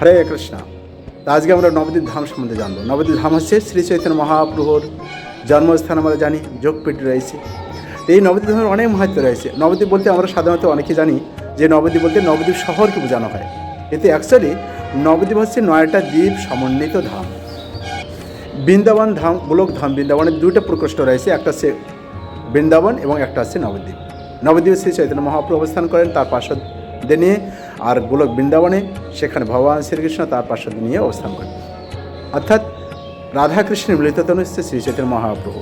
হরে কৃষ্ণ। আজকে আমরা নবদ্বীপ ধাম সম্বন্ধে জানব। নবদ্বীপ ধাম হচ্ছে শ্রী চৈতন্য মহাপ্রভুর জন্মস্থান আমরা জানি, যোগপীঠ রয়েছে। এই নবদ্বীপ ধামের অনেক মাহাত্ম রয়েছে। নবদ্বীপ বলতে আমরা সাধারণত অনেকে জানি যে নবদ্বীপ বলতে নবদ্বীপ শহরকে বোঝানো হয়। এতে অ্যাকচুয়ালি নবদ্বীপ হচ্ছে নয়টা দ্বীপ সমন্বিত ধাম। বৃন্দাবন ধাম, গোলক ধাম, বৃন্দাবনের দুইটা প্রকোষ্ঠ রয়েছে। একটা হচ্ছে বৃন্দাবন এবং একটা হচ্ছে নবদ্বীপ। নবদ্বীপে শ্রী চৈতন্য মহাপ্রভু অবস্থান করেন, তার পার্শ্বদে নিয়ে আর গোলক বৃন্দাবনে সেখানে ভগবান শ্রীকৃষ্ণ তার পার্শ্বদে নিয়ে অবস্থান করেন। অর্থাৎ রাধাকৃষ্ণের মিলিততন হচ্ছে শ্রী চৈতন্য মহাপ্রভু।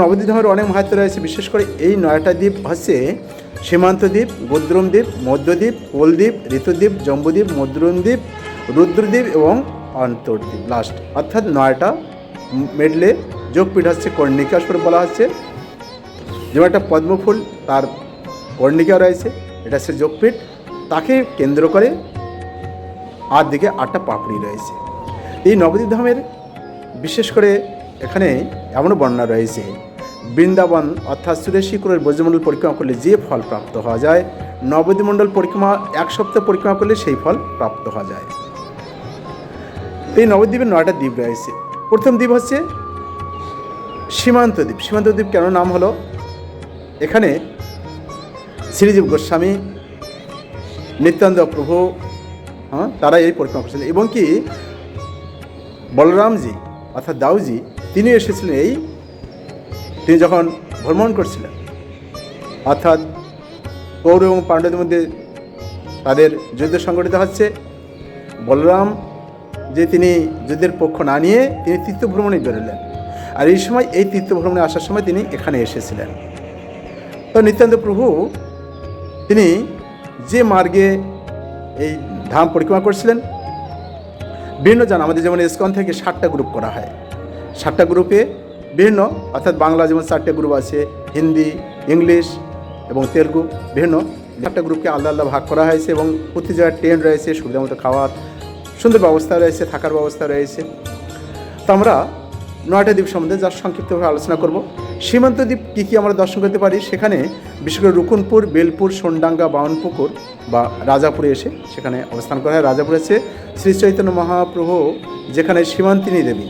নবদ্বীপ ধামের অনেক মাহাত্ম রয়েছে, বিশেষ করে এই নয়টা দ্বীপ হচ্ছে সীমান্ত দ্বীপ, গোদ্রুম দ্বীপ, মধ্যদ্বীপ, কোলদ্বীপ, ঋতুদ্বীপ, জম্বুদ্বীপ মদ্রুম দ্বীপ, রুদ্রদ্বীপ এবং অন্তর্দ্বীপ। লাস্ট অর্থাৎ নয়টা মেডলে যোগপীঠ হচ্ছে কর্ণিকাস্বর বলা হচ্ছে। যেমন একটা পদ্মফুল, তার কর্ণিকা রয়েছে, এটা হচ্ছে যোগপীঠ। তাকে কেন্দ্র করে আর দিকে আটটা পাপড়ি রয়েছে। এই নবদ্বীপ ধামের বিশেষ করে এখানে এমন বর্ণনা রয়েছে, বৃন্দাবন অর্থাৎ সুরেশী কুরের ব্রজমণ্ডল পরিক্রমা করলে যে ফল প্রাপ্ত হওয়া যায়, নবদ্বীপ মণ্ডল পরিক্রমা এক সপ্তাহ পরিক্রমা করলে সেই ফল প্রাপ্ত হওয়া যায়। এই নবদ্বীপের নয়টা দ্বীপ রয়েছে। প্রথম দ্বীপ হচ্ছে সীমান্ত দ্বীপ। সীমান্ত দ্বীপ কেন নাম হলো? এখানে শ্রীজীব গোস্বামী নিত্যানন্দ প্রভু হ্যাঁ তারা এই পরিক্রমা করছিলেন। এবং কি, বলরামজি, অর্থাৎ দাউজি তিনি এসেছিলেন এই, তিনি যখন ভ্রমণ করছিলেন, অর্থাৎ কৌরব এবং পাণ্ডবদের মধ্যে তাদের যুদ্ধ সংগঠিত হচ্ছে, বলরাম যে তিনি যুদ্ধের পক্ষ না নিয়ে তিনি তীর্থ ভ্রমণে বেরোলেন। আর এই সময় এই তীর্থ ভ্রমণে আসার সময় তিনি এখানে এসেছিলেন। তো নিত্যানন্দ প্রভু, তিনি যে মার্গে এই ধাম পরিক্রমা করছিলেন, বিভিন্ন জন, আমাদের যেমন ইস্কন থেকে ষাটটা গ্রুপ করা হয়। ষাটটা গ্রুপে বিভিন্ন, অর্থাৎ বাংলা যেমন চারটে গ্রুপ আছে, হিন্দি, ইংলিশ এবং তেলুগু, বিভিন্ন চারটা গ্রুপকে আলাদা আলাদা ভাগ করা হয়েছে এবং প্রতি জায়গায় ট্রেন রয়েছে, সুবিধা মতো খাওয়ার, সুন্দর ব্যবস্থা রয়েছে, থাকার ব্যবস্থা রয়েছে। তো আমরা নয়টা দ্বীপ সম্বন্ধে যার সংক্ষিপ্তভাবে আলোচনা করব। সীমান্ত দ্বীপ কী কী আমরা দর্শন করতে পারি? সেখানে বিশেষ করে রুকুনপুর, বেলপুর, সোনডাঙ্গা, বাউনপুকুর বা রাজাপুরে এসে সেখানে অবস্থান করা হয়। রাজাপুর আছে শ্রী চৈতন্য মহাপ্রভু, যেখানে সীমান্তিনী দেবী,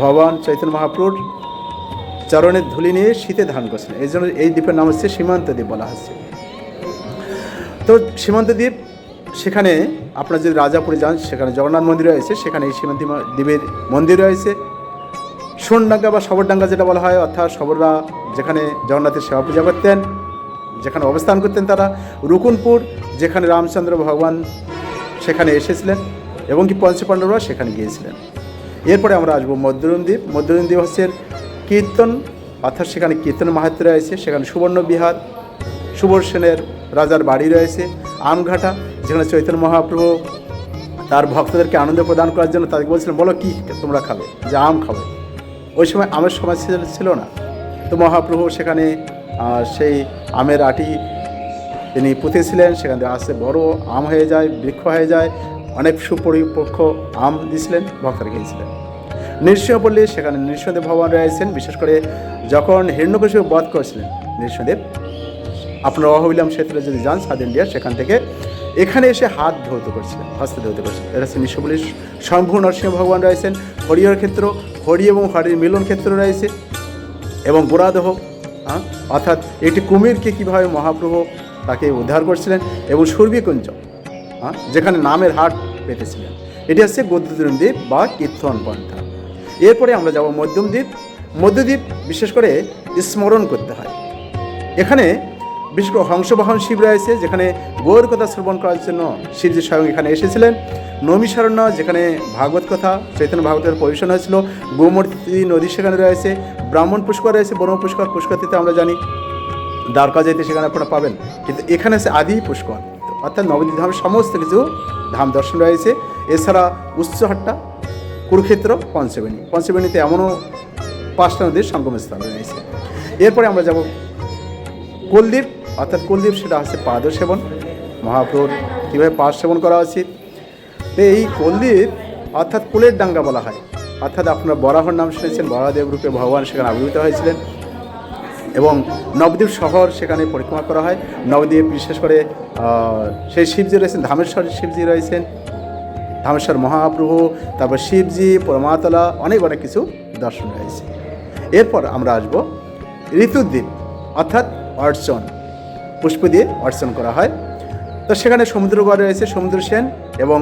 ভগবান চৈতন্য মহাপ্রভুর চরণের ধুলি নিয়ে শীতে ধারণ করছেন। এই জন্য এই দ্বীপের নাম হচ্ছে সীমান্ত দ্বীপ বলা হচ্ছে। তো সীমান্ত দ্বীপ, সেখানে আপনার যদি রাজাপুরে যান, সেখানে জগন্নাথ মন্দির রয়েছে সেখানে এই সীমান্তি দ্বীপের মন্দির রয়েছে। সোনডাঙ্গা বা সবরডাঙ্গা যেটা বলা হয়, অর্থাৎ সবররা যেখানে জগন্নাথের সেবা পূজা করতেন, যেখানে অবস্থান করতেন তারা। রুকুনপুর, যেখানে রামচন্দ্র ভগবান সেখানে এসেছিলেন এবং কি পঞ্চপাণ্ডবরা সেখানে গিয়েছিলেন। এরপরে আমরা আসব মধ্যরুন দ্বীপ মধ্যরুন দ্বীপ হচ্ছে কীর্তন, অর্থাৎ সেখানে কীর্তন মাহাত্ম রয়েছে। সেখানে সুবর্ণ বিহার রাজার বাড়ি রয়েছে, আমঘাটা, যেখানে চৈতন্য মহাপ্রভু তার ভক্তদেরকে আনন্দ প্রদান করার জন্য তাদেরকে বলছিলেন, বলো কী তোমরা খাবে? যে আম খাবে। ওই সময় আমের ছিল- ছিল না। তো মহাপ্রভু সেখানে সেই আমের আটি তিনি পুঁতেছিলেন সেখান থেকে আস্তে বড় আম হয়ে যায়, বৃক্ষ হয়ে যায়। অনেক সুপরিপক্ষ আম দিয়েছিলেন, ভক্তরা খেয়েছিলেন। নৃসিংহপল্লী সেখানে নৃসিংহদেব ভগবান রয়েছেন। বিশেষ করে যখন হিরণ্যকশিপু বধ করেছিলেন নৃসিংহদেব, আপনার অহবিলাম ক্ষেত্রে যদি যান সাউথ ইন্ডিয়া সেখান থেকে এখানে এসে হাত ধৌত করছিলেন, হস্ত ধৌত করছিলেন। এটা হচ্ছে নিঃস্ববলী শম্ভু নরসিংহ ভগবান রয়েছেন, হরিহর ক্ষেত্র, হরি এবং হরির মিলন ক্ষেত্র রয়েছে, এবং গোড়াদহ হ্যাঁ অর্থাৎ একটি কুমিরকে কীভাবে মহাপ্রভু তাকে উদ্ধার করছিলেন, এবং সুরভিকুঞ্জ হ্যাঁ যেখানে নামের হাট পেতেছিলেন। এটি হচ্ছে গদ্যদ্বীপ দ্বীপ বা কীর্তন পন্থা। এরপরে আমরা যাব মধ্যম দ্বীপ মধ্যদ্বীপ বিশেষ করে স্মরণ করতে হয়। এখানে বিশেষ করে হংসবাহন শিব রয়েছে যেখানে গৌর কথা শ্রবণ করার জন্য শিবজি স্বয়ং এখানে এসেছিলেন। নমিশারণ্য যেখানে ভাগবত কথা, চৈতন্য ভাগবতের পরিবেশন হয়েছিল, গোমূর্তি নদী সেখানে রয়েছে, ব্রাহ্মণ পুষ্কর রয়েছে ব্রহ্ম পুষ্কর পুষ্করটিতে আমরা জানি দ্বারকা যেতে সেখানে আপনারা পাবেন। কিন্তু এখানে আছে আদি পুষ্কর। অর্থাৎ নবদ্বীপ ধামের সমস্ত কিছু ধাম দর্শন রয়েছে। এছাড়া উচ্চহাট্টা, কুরুক্ষেত্র, পঞ্চবেণী। পঞ্চবেণীতে এমনও পাঁচটা নদীর সঙ্গমস্থল রয়েছে। এরপরে আমরা যাব কুলদ্বীপ অর্থাৎ কুলদীপ সেটা হচ্ছে পাদ সেবন। মহাপ্রভুর কীভাবে পাদ সেবন করা উচিত। এই কুলদীপ অর্থাৎ কুলের ডাঙ্গা বলা হয়। অর্থাৎ আপনারা বরাহর নাম শুনেছেন বরাদেব রূপে ভগবান সেখানে আবির্ভূত হয়েছিলেন। এবং নবদ্বীপ শহর সেখানে পরিক্রমা করা হয়। নবদ্বীপ বিশেষ করে সেই শিবজি রয়েছেন, ধামেশ্বর শিবজি রয়েছেন, ধামেশ্বর মহাপ্রভু, তারপর শিবজি, পরমাতলা, অনেক অনেক কিছু দর্শন রয়েছে। এরপর আমরা আসব ঋতুদ্বীপ অর্থাৎ অর্চন। পুষ্প দিয়ে অর্চন করা হয়। তো সেখানে সমুদ্রগড় রয়েছে সমুদ্র সেন এবং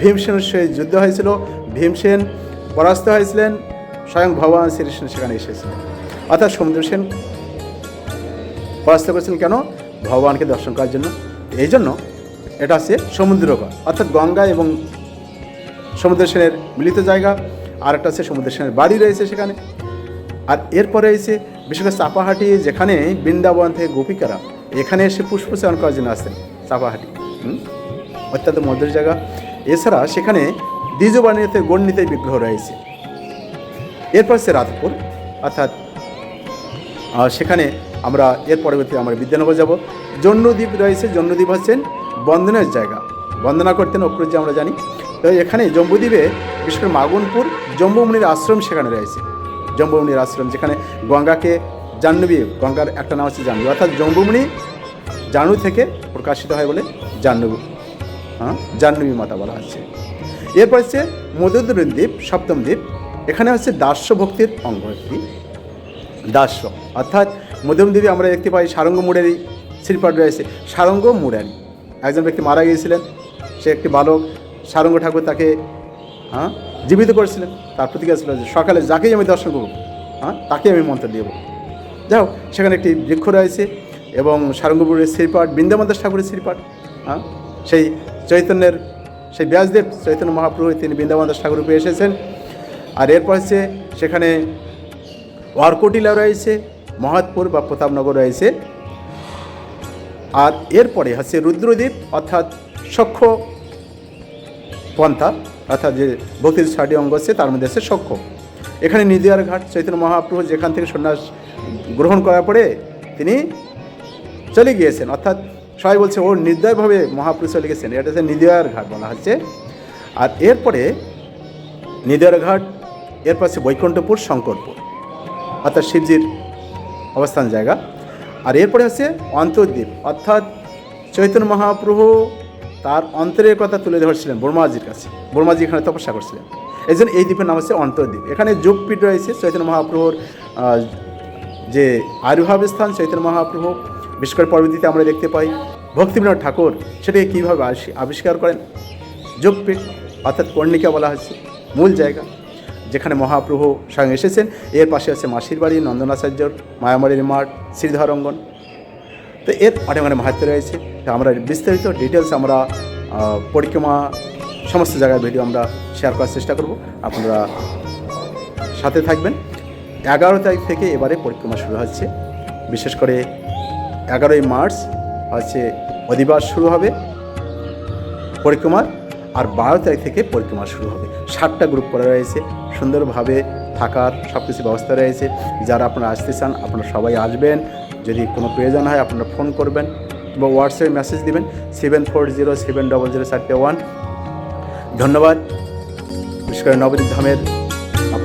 ভীমসেনের সহিত যুদ্ধ হয়েছিল। ভীমসেন পরাস্ত হয়েছিলেন, স্বয়ং ভগবান শ্রীকৃষ্ণ সেখানে এসেছিলেন। অর্থাৎ সমুদ্র সেন পরাস্ত করেছিলেন কেন? ভগবানকে দর্শন করার জন্য। এই জন্য এটা হচ্ছে সমুদ্রগড়, অর্থাৎ গঙ্গা এবং সমুদ্র সেনের মিলিত জায়গা। আর একটা হচ্ছে সমুদ্র সেনের বাড়ি রয়েছে সেখানে। আর এরপরে এসে বিশেষ করে চাপাহাটি, যেখানে বৃন্দাবন থেকে গোপিকারা এখানে এসে পুষ্পচারণ করার জন্য আসতেন চাপাহাটি? অত্যন্ত মধুর জায়গা। এছাড়া সেখানে দ্বিজবাণীতে গণ্ডিত বিগ্রহ রয়েছে। এরপর হচ্ছে রাতপুর, অর্থাৎ সেখানে আমরা এর পরবর্তী আমরা বিদ্যানগর যাব। জন্মদ্বীপ রয়েছে জন্মদ্বীপ হচ্ছেন বন্দনের জায়গা। বন্দনা করতেন অক্রুজ আমরা জানি। তো এখানে জম্বুদ্বীপে, বিশেষ করে মাগুনপুর, জম্বুমুনির আশ্রম সেখানে রয়েছে। জম্বুমুনির আশ্রম, যেখানে গঙ্গাকে জাহ্নবী, গঙ্গার একটা নাম হচ্ছে জাহ্নবী। অর্থাৎ জম্বুমুনি জানু থেকে প্রকাশিত হয় বলে জাহ্নবী হ্যাঁ জাহ্নবী মাতা বলা হচ্ছে। এরপর হচ্ছে মধুদ্রীপ দ্বীপ সপ্তম দ্বীপ এখানে হচ্ছে দাস্য ভক্তির অঙ্গ একটি। দাস্য অর্থাৎ মধ্যমদ্বীপে আমরা দেখতে পাই সারঙ্গ মুরারি শিল্পাট রয়েছে। সারঙ্গ মুরারি একজন ব্যক্তি মারা গিয়েছিলেন। সে একটি বালক, সারঙ্গ ঠাকুর তাকে হ্যাঁ জীবিত করেছিলেন। তার প্রতিজ্ঞা ছিল যে সকালে যাকেই আমি দর্শন করব হ্যাঁ তাকে আমি মন্ত্র দেব যাও সেখানে একটি বৃক্ষ রয়েছে এবং সারঙ্গপুরের শ্রীপাঠ বৃন্দাবন দাস ঠাকুরের শ্রীপাঠ হ্যাঁ? সেই চৈতন্যের, সেই ব্যাসদেব চৈতন্য মহাপ্রভু তিনি বৃন্দাবন দাস ঠাকুর এসেছেন। আর এরপর হচ্ছে সেখানে ওয়ারকটিলা রয়েছে মহাতপুর বা প্রতাপনগর রয়েছে। আর এরপরে হচ্ছে রুদ্রদ্বীপ, অর্থাৎ সক্ষ পন্থা, অর্থাৎ যে ভক্তির ছয়টি অঙ্গ আছে, তার মধ্যে আছে সক্ষ। এখানে নিদিয়ার ঘাট, চৈতন্য মহাপ্রভু যেখান থেকে সন্ন্যাস গ্রহণ করার পরে তিনি চলে গিয়েছেন। অর্থাৎ সবাই বলছে ও নির্দয়ভাবে মহাপ্রভু চলে গেছেন। এটা হচ্ছে নিদিয়ার ঘাট বলা হচ্ছে। আর এরপরে নিদিয়ার ঘাট, এরপর হচ্ছে বৈকুণ্ঠপুর, শঙ্করপুর। অর্থাৎ শিবজির অবস্থান জায়গা। আর এরপরে হচ্ছে অন্তর্দ্বীপ। অর্থাৎ চৈতন্য মহাপ্রভু তার অন্তরের কথা তুলে ধরছিলেন বর্মাজির কাছে। বর্মাজি এখানে তপস্যা করছিলেন। এই জন্য এই দ্বীপের নাম হচ্ছে অন্তর্দ্বীপ। এখানে যোগপীঠ রয়েছে। চৈতন্য মহাপ্রভুর যে আবির্ভাব স্থান চৈতন্য মহাপ্রভু বিশেষ করে পরবর্তীতে আমরা দেখতে পাই, ভক্তিবিনোদ ঠাকুর, সেটাকে কীভাবে আবিষ্কার করেন? যোগপীঠ, অর্থাৎ কর্ণিকা বলা হচ্ছে মূল জায়গা, যেখানে মহাপ্রভু স্বয়ং এসেছেন। এর পাশে আছে মাসির বাড়ি, নন্দনাচার্যর মায়ামারির মাঠ শ্রীধর অঙ্গন তো এর অনেক অনেক মাহাত্ম রয়েছে। তো আমরা বিস্তারিত ডিটেলস আমরা পরিক্রমা সমস্ত জায়গার ভিডিও আমরা শেয়ার করার চেষ্টা করব। আপনারা সাথে থাকবেন। এগারো তারিখ থেকে এবারে পরিক্রমা শুরু হচ্ছে। বিশেষ করে এগারোই মার্চ হচ্ছে অধিবাস শুরু হবে পরিক্রমার, আর বারো তারিখ থেকে পরিক্রমা শুরু হবে। ষাটটা গ্রুপ করা রয়েছে, সুন্দরভাবে থাকার সব কিছু ব্যবস্থা রয়েছে। যারা আপনারা আসতে চান, আপনারা সবাই আসবেন। যদি কোনো প্রয়োজন হয়, আপনারা ফোন করবেন বা হোয়াটসঅ্যাপে মেসেজ দিবেন। Seven four zero seven double zero চারটে ওয়ান ধন্যবাদ। বিশেষ করে নবদ্বীপ ধামের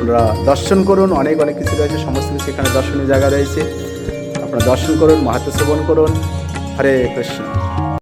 আপনারা দর্শন করুন, অনেক অনেক কিছু রয়েছে, সমস্ত কিছু এখানে দর্শনীয় জায়গা রয়েছে। আপনারা দর্শন করুন মাহাত্ম সেবন করুন। হরে কৃষ্ণ।